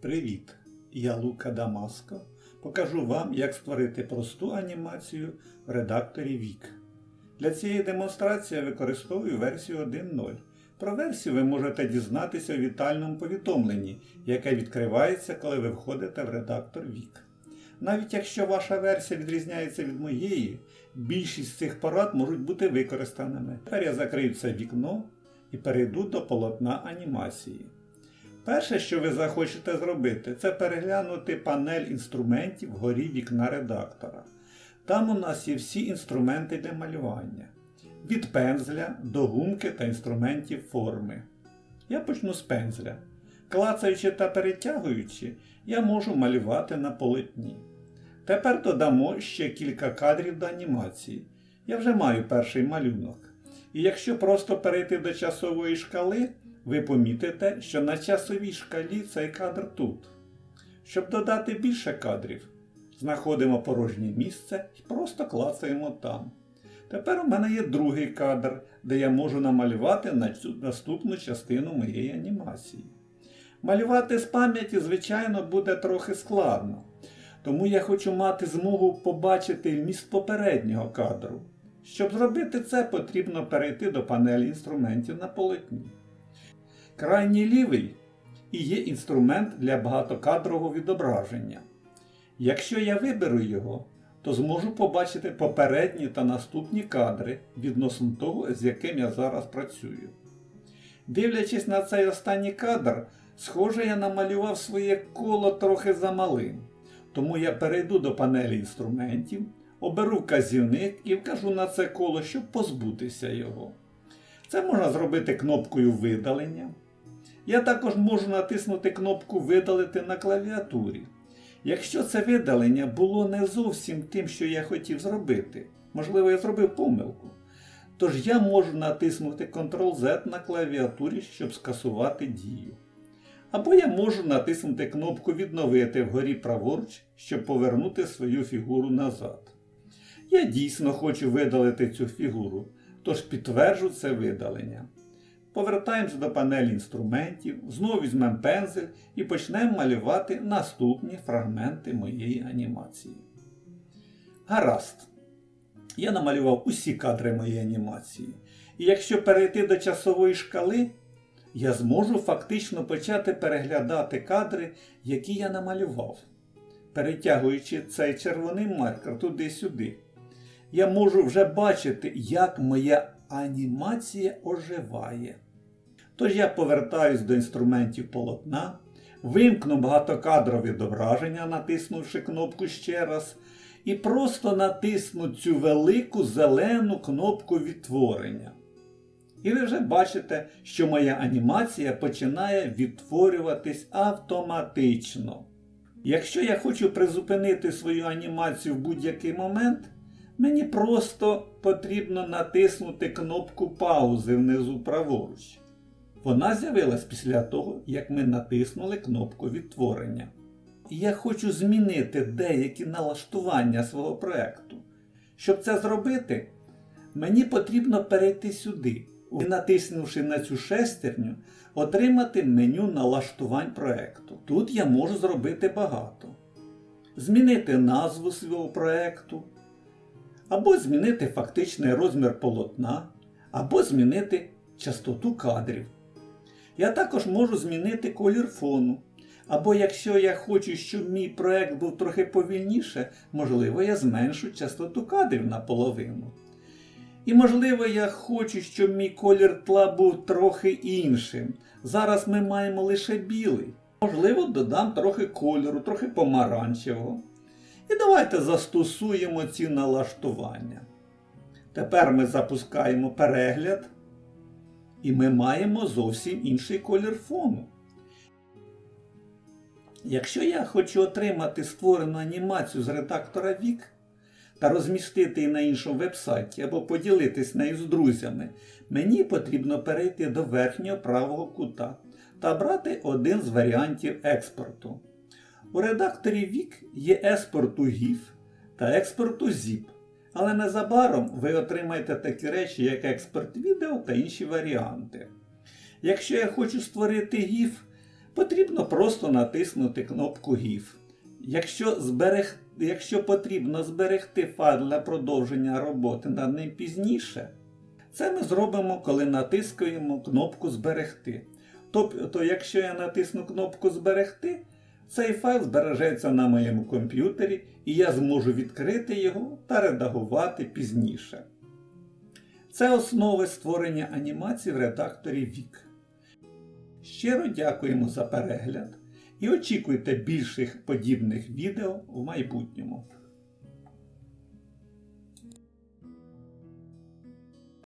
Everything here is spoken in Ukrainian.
Привіт! Я Лука Дамаско. Покажу вам, як створити просту анімацію в редакторі Вік. Для цієї демонстрації я використовую версію 1.0. Про версію ви можете дізнатися у вітальному повідомленні, яке відкривається, коли ви входите в редактор Вік. Навіть якщо ваша версія відрізняється від моєї, більшість цих порад можуть бути використаними. Тепер я закрию це вікно і перейду до полотна анімації. Перше, що ви захочете зробити, це переглянути панель інструментів вгорі вікна редактора. Там у нас є всі інструменти для малювання. Від пензля до гумки та інструментів форми. Я почну з пензля. Клацаючи та перетягуючи, я можу малювати на полотні. Тепер додамо ще кілька кадрів до анімації. Я вже маю перший малюнок. І якщо просто перейти до часової шкали, ви помітите, що на часовій шкалі цей кадр тут. Щоб додати більше кадрів, знаходимо порожнє місце і просто клацаємо там. Тепер у мене є другий кадр, де я можу намалювати наступну частину моєї анімації. Малювати з пам'яті, звичайно, буде трохи складно, тому я хочу мати змогу побачити вміст попереднього кадру. Щоб зробити це, потрібно перейти до панелі інструментів на полотні. Крайній лівий і є інструмент для багатокадрового відображення. Якщо я виберу його, то зможу побачити попередні та наступні кадри відносно того, з яким я зараз працюю. Дивлячись на цей останній кадр, схоже, я намалював своє коло трохи замалим. Тому я перейду до панелі інструментів, оберу вказівник і вкажу на це коло, щоб позбутися його. Це можна зробити кнопкою видалення. Я також можу натиснути кнопку Видалити на клавіатурі. Якщо це видалення було не зовсім тим, що я хотів зробити, можливо, я зробив помилку, тож я можу натиснути Ctrl-Z на клавіатурі, щоб скасувати дію. Або я можу натиснути кнопку Відновити вгорі праворуч, щоб повернути свою фігуру назад. Я дійсно хочу видалити цю фігуру, тож підтверджу це видалення. Повертаємось до панелі інструментів, знову візьмемо пензель і почнемо малювати наступні фрагменти моєї анімації. Гаразд. Я намалював усі кадри моєї анімації. І якщо перейти до часової шкали, я зможу фактично почати переглядати кадри, які я намалював. Перетягуючи цей червоний маркер туди-сюди, я можу вже бачити, як моя анімація оживає. Тож я повертаюсь до інструментів полотна, вимкну багатокадрове відображення, натиснувши кнопку ще раз, і просто натисну цю велику зелену кнопку відтворення. І ви вже бачите, що моя анімація починає відтворюватись автоматично. Якщо я хочу призупинити свою анімацію в будь-який момент, мені просто потрібно натиснути кнопку паузи внизу праворуч. Вона з'явилась після того, як ми натиснули кнопку відтворення. Я хочу змінити деякі налаштування свого проєкту. Щоб це зробити, мені потрібно перейти сюди і, натиснувши на цю шестерню, отримати меню налаштувань проєкту. Тут я можу зробити багато. Змінити назву свого проєкту, або змінити фактичний розмір полотна, або змінити частоту кадрів. Я також можу змінити колір фону. Або якщо я хочу, щоб мій проект був трохи повільніше, можливо, я зменшу частоту кадрів наполовину. І можливо, я хочу, щоб мій колір тла був трохи іншим. Зараз ми маємо лише білий. Можливо, додам трохи кольору, трохи помаранчевого. І давайте застосуємо ці налаштування. Тепер ми запускаємо перегляд. І ми маємо зовсім інший колір фону. Якщо я хочу отримати створену анімацію з редактора Вік та розмістити її на іншому вебсайті або поділитись нею з друзями, мені потрібно перейти до верхнього правого кута та брати один з варіантів експорту. У редакторі Вік є експорту GIF та експорту ZIP. Але незабаром ви отримаєте такі речі, як експорт відео та інші варіанти. Якщо я хочу створити GIF, потрібно просто натиснути кнопку GIF. Якщо, зберег... Якщо потрібно зберегти файл для продовження роботи над ним пізніше, це ми зробимо, коли натискаємо кнопку Зберегти. Тобто, якщо я натисну кнопку Зберегти, цей файл збережеться на моєму комп'ютері і я зможу відкрити його та редагувати пізніше. Це основи створення анімацій в редакторі VIC. Щиро дякуємо за перегляд і очікуйте більших подібних відео в майбутньому.